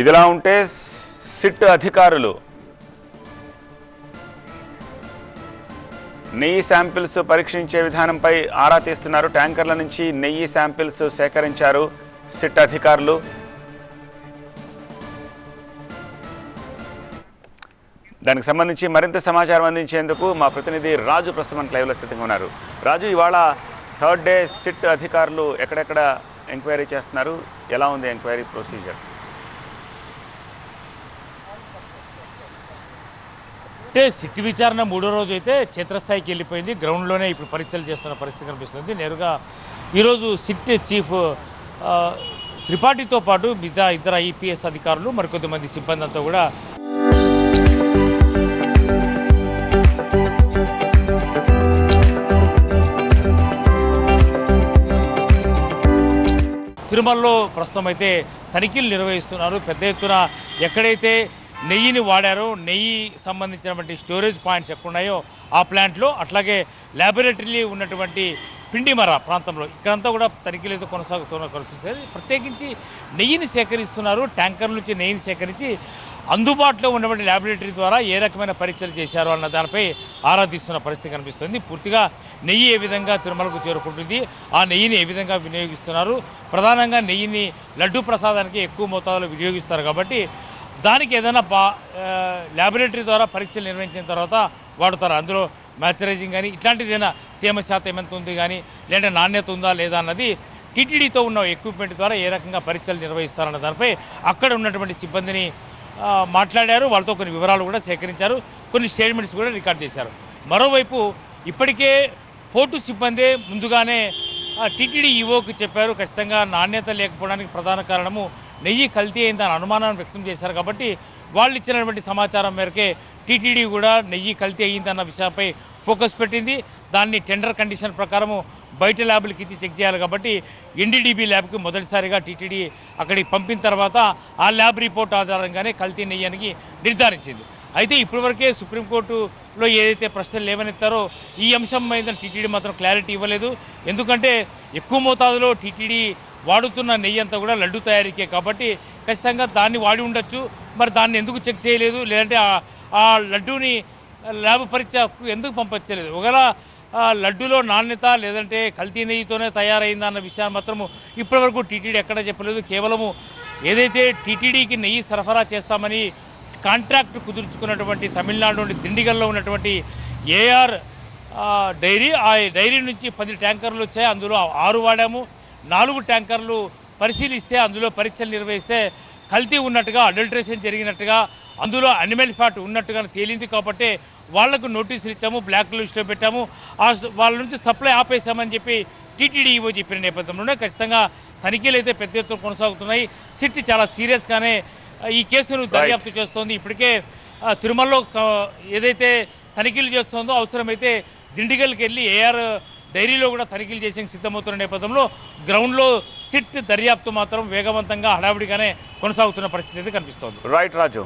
ఇదిలా ఉంటే సిట్ అధికారులు నెయ్యి శాంపిల్స్ పరీక్షించే విధానంపై ఆరా తీస్తున్నారు. ట్యాంకర్ల నుంచి నెయ్యి శాంపిల్స్ సేకరించారు సిట్ అధికారులు. దానికి సంబంధించి మరింత సమాచారం అందించేందుకు మా ప్రతినిధి రాజు ప్రస్తుతం లైవ్లో సిద్ధంగా ఉన్నారు. రాజు ఇవాళ థర్డ్ డే సిట్ అధికారులు ఎక్కడెక్కడ ఎంక్వైరీ చేస్తున్నారు? ఎలా ఉంది ఎంక్వైరీ ప్రొసీజర్? అంటే సిట్టి విచారణ మూడో రోజు అయితే క్షేత్రస్థాయికి వెళ్ళిపోయింది. గ్రౌండ్లోనే ఇప్పుడు పరీక్షలు చేస్తున్న పరిస్థితి కనిపిస్తుంది. నేరుగా ఈరోజు సిట్ చీఫ్ త్రిపాఠితో పాటు మిగతా ఇతర ఐపీఎస్ అధికారులు మరికొద్దిమంది సిబ్బంది అంతా కూడా తిరుమలలో ప్రస్తుతం అయితే తనిఖీలు నిర్వహిస్తున్నారు. పెద్ద ఎత్తున ఎక్కడైతే నెయ్యిని వాడారో. నెయ్యి సంబంధించినటువంటి స్టోరేజ్ పాయింట్స్ ఎక్కడున్నాయో ఆ ప్లాంట్లో అట్లాగే ల్యాబొరేటరీ ఉన్నటువంటి పిండిమర ప్రాంతంలో. ఇక్కడంతా కూడా తనిఖీలతో కొనసాగుతున్న కనిపిస్తుంది ప్రత్యేకించి నెయ్యిని సేకరిస్తున్నారు. ట్యాంకర్ నుంచి నెయ్యిని సేకరించి అందుబాటులో ఉన్నటువంటి ల్యాబొరేటరీ ద్వారా ఏ రకమైన పరీక్షలు చేశారు అన్న దానిపై ఆరా తీస్తున్న పరిస్థితి కనిపిస్తుంది. పూర్తిగా నెయ్యి ఏ విధంగా తిరుమలకు చేరుకుంటుంది ఆ నెయ్యిని ఏ విధంగా వినియోగిస్తున్నారు? ప్రధానంగా నెయ్యిని లడ్డు ప్రసాదానికి ఎక్కువ మోతాదులో వినియోగిస్తారు కాబట్టి దానికి ఏదైనా పా ల్యాబొరేటరీ ద్వారా పరీక్షలు నిర్వహించిన తర్వాత వాడుతారు. అందులో మ్యాచరైజింగ్ కానీ ఇట్లాంటిది ఏదైనా తేమ శాతం ఎంత ఉంది కానీ లేదంటే నాణ్యత ఉందా లేదా అన్నది టీటీడీతో ఉన్న ఎక్విప్మెంట్ ద్వారా ఏ రకంగా పరీక్షలు నిర్వహిస్తారన్న దానిపై అక్కడ ఉన్నటువంటి సిబ్బందిని మాట్లాడారు. వాళ్ళతో కొన్ని వివరాలు కూడా సేకరించారు. కొన్ని స్టేట్మెంట్స్ కూడా రికార్డ్ చేశారు. మరోవైపు ఇప్పటికే పోర్టు సిబ్బందే ముందుగానే టీటీడీ ఈవోకి చెప్పారు. ఖచ్చితంగా నాణ్యత లేకపోవడానికి ప్రధాన కారణము నెయ్యి కల్తీ అయిందని అనుమానాన్ని వ్యక్తం చేశారు కాబట్టి వాళ్ళు ఇచ్చినటువంటి సమాచారం మేరకే టీటీడీ కూడా నెయ్యి కల్తీ అయ్యిందన్న విషయంపై ఫోకస్ పెట్టింది. దాన్ని టెండర్ కండిషన్ ప్రకారము బయట ల్యాబ్లకి ఇచ్చి చెక్ చేయాలి కాబట్టి ఎన్డీడీబీ ల్యాబ్కి మొదటిసారిగా టీటీడీ అక్కడికి పంపిన తర్వాత ఆ ల్యాబ్ రిపోర్ట్ ఆధారంగానే కల్తీ నెయ్యానికి నిర్ధారించింది. అయితే ఇప్పటివరకే సుప్రీంకోర్టులో ఏదైతే ప్రశ్నలు లేవనెత్తారో ఈ అంశం మీద టీటీడీ మాత్రం క్లారిటీ ఇవ్వలేదు. ఎందుకంటే ఎక్కువ మోతాదులో టీటీడీ వాడుతున్న నెయ్యి అంతా కూడా లడ్డు తయారీకే కాబట్టి ఖచ్చితంగా దాన్ని వాడి ఉండొచ్చు. మరి దాన్ని ఎందుకు చెక్ చేయలేదు? లేదంటే ఆ- లడ్డూని ల్యాబ్ పరీక్షకు ఎందుకు పంపించలేదు ఒకవేళ ఆ లడ్డూలో నాణ్యత లేదంటే కల్తీ నెయ్యితోనే తయారైందా అన్న విషయాన్ని మాత్రము ఇప్పటివరకు టీటీడీ ఎక్కడ చెప్పలేదు. కేవలము ఏదైతే టీటీడీకి నెయ్యి సరఫరా చేస్తామని కాంట్రాక్ట్ కుదుర్చుకున్నటువంటి తమిళనాడు నుండి దిండిగల్లో ఉన్నటువంటి ఏఆర్ డైరీ ఆ డైరీ నుంచి పది ట్యాంకర్లు వచ్చాయి. అందులో ఆరు వాడాము. నాలుగు ట్యాంకర్లు పరిశీలిస్తే అందులో పరీక్షలు నిర్వహిస్తే కల్తీ ఉన్నట్టుగా అడల్ట్రేషన్ జరిగినట్టుగా అందులో అనిమల్ ఫ్యాట్ ఉన్నట్టుగా తేలింది కాబట్టి వాళ్ళకు నోటీసులు ఇచ్చాము బ్లాక్ లిస్ట్లో పెట్టాము. ఆ వాళ్ళ నుంచి సప్లై ఆపేశామని చెప్పి టీటీడీ ఇవో చెప్పిన నేపథ్యంలోనే ఖచ్చితంగా తనిఖీలు అయితే పెద్ద ఎత్తున కొనసాగుతున్నాయి. సిట్ చాలా సీరియస్గానే ఈ కేసును దర్యాప్తు చేస్తోంది. ఇప్పటికే తిరుమలలో ఏదైతే తనిఖీలు చేస్తోందో అవసరమైతే దిండిగల్కి వెళ్ళి ఏఆర్ డైరీలో కూడా తనిఖీలు చేసేందుకు సిద్ధమవుతున్న నేపథ్యంలో గ్రౌండ్లో సిట్ దర్యాప్తు మాత్రం వేగవంతంగా హడావిడిగానే కొనసాగుతున్న పరిస్థితి అయితే కనిపిస్తోంది. రైట్ రాజు.